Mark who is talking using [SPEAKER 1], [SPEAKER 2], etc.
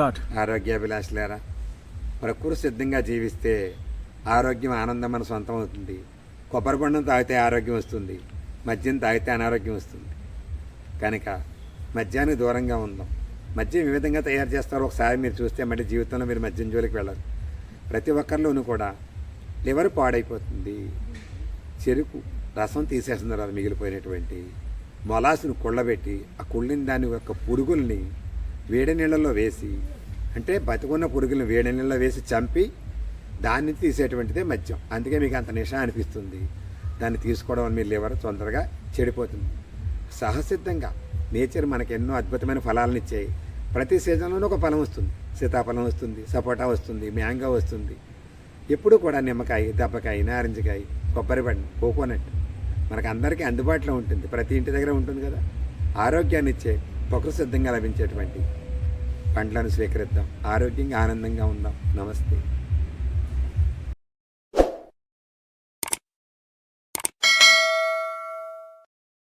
[SPEAKER 1] Start.
[SPEAKER 2] ఆరోగ్యాభిలాషులారా ప్రకృతి సిద్ధంగా జీవిస్తే ఆరోగ్యం ఆనందం మన సొంతం అవుతుంది. కొబ్బరి బొండం తాగితే ఆరోగ్యం వస్తుంది మద్యం తాగితే అనారోగ్యం వస్తుంది. కనుక మద్యానికి దూరంగా ఉందాం. మద్యం ఏ విధంగా తయారు చేస్తారో ఒకసారి మీరు చూస్తే మళ్ళీ జీవితంలో మీరు మద్యం జోలికి వెళ్ళరు. ప్రతి ఒక్కరిలోనూ కూడా లివర్ పాడైపోతుంది. చెరుకు రసం తీసేసిన తర్వాత మిగిలిపోయినటువంటి మొలాసును కుళ్ళబెట్టి ఆ కుళ్ళిన దాని యొక్క పురుగుల్ని వేడి నీళ్ళలో వేసి అంటే బతుకున్న పురుగులను వేడి నీళ్ళలో వేసి చంపి దాన్ని తీసేటువంటిదే మద్యం. అందుకే మీకు అంత నిషా అనిపిస్తుంది. దాన్ని తీసుకోవడం వల్ల మీ లివర్ తొందరగా చెడిపోతుంది. సహసిద్ధంగా నేచర్ మనకి ఎన్నో అద్భుతమైన ఫలాలను ఇచ్చాయి. ప్రతి సీజన్లోనూ ఒక ఫలం వస్తుంది. సీతాఫలం వస్తుంది సపోటా వస్తుంది మ్యాంగో వస్తుంది. ఎప్పుడు కూడా నిమ్మకాయ దెబ్బకాయ నారింజకాయ కొబ్బరి పండు కోకోనట్ మనకు అందరికీ అందుబాటులో ఉంటుంది. ప్రతి ఇంటి దగ్గర ఉంటుంది కదా. ఆరోగ్యాన్ని ఇచ్చే ప్రకృతి సిద్ధంగా లభించేటువంటి పండ్లను స్వీకరిద్దాం. ఆరోగ్యంగా ఆనందంగా ఉందాం. నమస్తే.